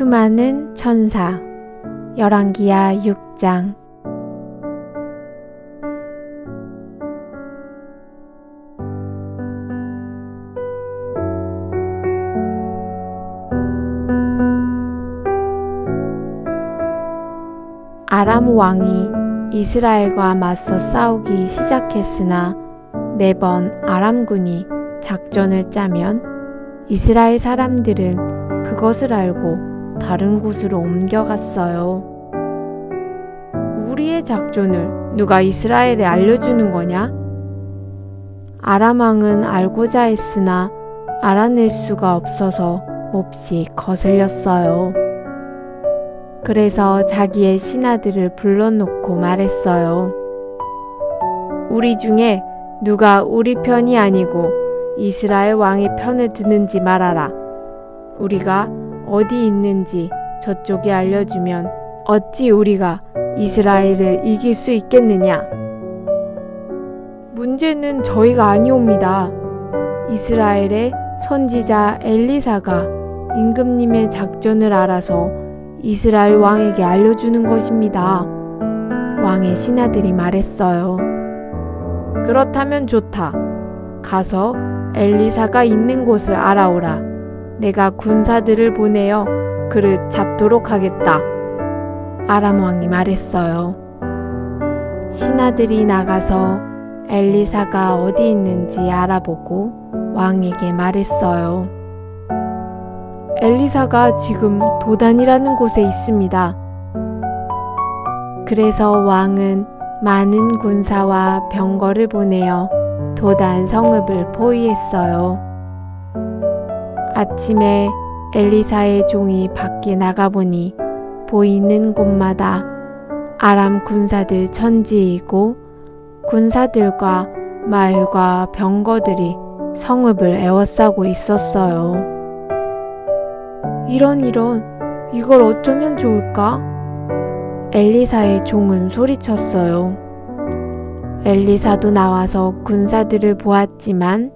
수많은 천사. 열왕기야 6장. 아람 왕이 이스라엘과 맞서 싸우기 시작했으나 매번 아람군이 작전을 짜면 이스라엘 사람들은 그것을 알고 다른 곳으로 옮겨갔어요. 우리의 작전을 누가 이스라엘에 알려주는 거냐? 아람 왕은 알고자 했으나 알아낼 수가 없어서 몹시 거슬렸어요. 그래서 자기의 신하들을 불러놓고 말했어요. 우리 중에 누가 우리 편이 아니고 이스라엘 왕의 편을 드는지 말하라. 우리가 어디 있는지 저쪽에 알려주면 어찌 우리가 이스라엘을 이길 수 있겠느냐? 문제는 저희가 아니옵니다. 이스라엘의 선지자 엘리사가 임금님의 작전을 알아서 이스라엘 왕에게 알려주는 것입니다. 왕의 신하들이 말했어요. 그렇다면 좋다. 가서 엘리사가 있는 곳을 알아오라. 내가 군사들을 보내어 그를 잡도록 하겠다. 아람 왕이 말했어요. 신하들이 나가서 엘리사가 어디 있는지 알아보고 왕에게 말했어요. 엘리사가 지금 도단이라는 곳에 있습니다. 그래서 왕은 많은 군사와 병거를 보내어 도단 성읍을 포위했어요. 아침에 엘리사의 종이 밖에 나가보니 보이는 곳마다 아람 군사들 천지이고 군사들과 말과 병거들이 성읍을 에워싸고 있었어요. 이런 이런 이걸 어쩌면 좋을까? 엘리사의 종은 소리쳤어요. 엘리사도 나와서 군사들을 보았지만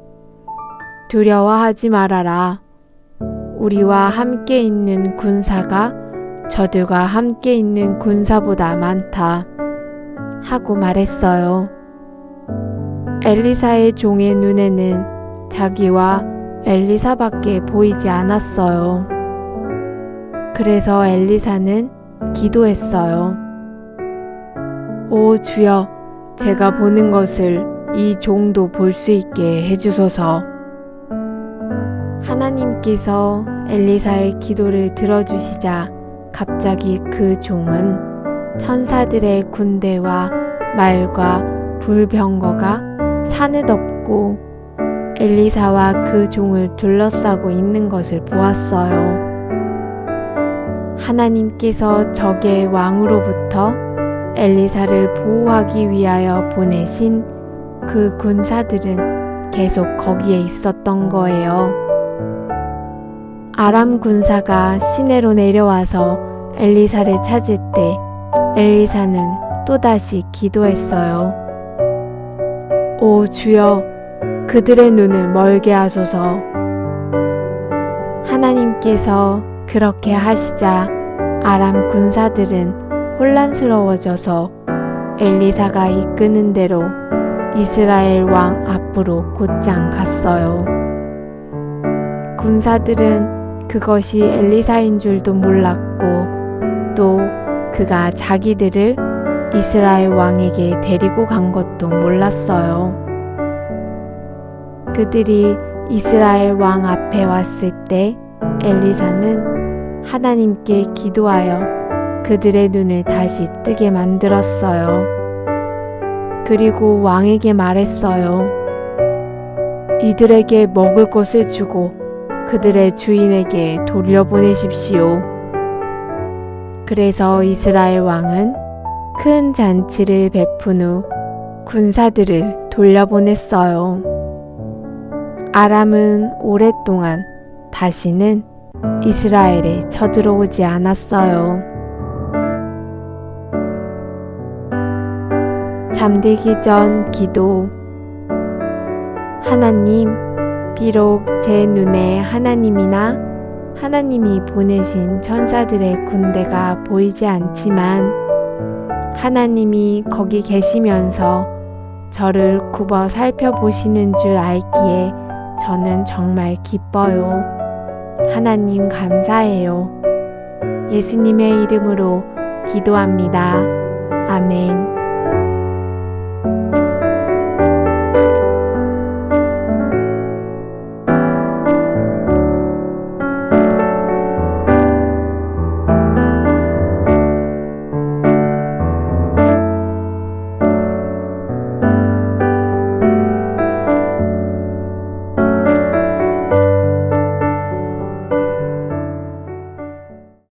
두려워하지 말아라. 우리와 함께 있는 군사가 저들과 함께 있는 군사보다 많다. 하고 말했어요. 엘리사의 종의 눈에는 자기와 엘리사밖에 보이지 않았어요. 그래서 엘리사는 기도했어요. 오 주여, 제가 보는 것을 이 종도 볼 수 있게 해주소서. 하나님께서 엘리사의 기도를 들어주시자 갑자기 그 종은 천사들의 군대와 말과 불병거가 덮고 엘리사와 그 종을 둘러싸고 있는 것을 보았어요. 하나님께서 적의 왕으로부터 엘리사를 보호하기 위하여 보내신 그 군사들은 계속 거기에 있었던 거예요. 아람 군사가 시내로 내려와서 엘리사를 찾을 때 엘리사는 또다시 기도했어요. 오 주여, 그들의 눈을 멀게 하소서. 하나님께서 그렇게 하시자 아람 군사들은 혼란스러워져서 엘리사가 이끄는 대로 이스라엘 왕 앞으로 곧장 갔어요. 군사들은 그것이 엘리사인 줄도 몰랐고 또 그가 자기들을 이스라엘 왕에게 데리고 간 것도 몰랐어요. 그들이 이스라엘 왕 앞에 왔을 때 엘리사는 하나님께 기도하여 그들의 눈을 다시 뜨게 만들었어요. 그리고 왕에게 말했어요. 이들에게 먹을 것을 주고 그들의 주인에게 돌려보내십시오. 그래서 이스라엘 왕은 큰 잔치를 베푼 후 군사들을 돌려보냈어요. 아람은 오랫동안 다시는 이스라엘에 쳐들어오지 않았어요. 잠들기 전 기도 하나님, 비록 제 눈에 하나님이나 하나님이 보내신 천사들의 군대가 보이지 않지만 하나님이 거기 계시면서 저를 굽어 살펴보시는 줄 알기에 저는 정말 기뻐요. 하나님 감사해요. 예수님의 이름으로 기도합니다. 아멘.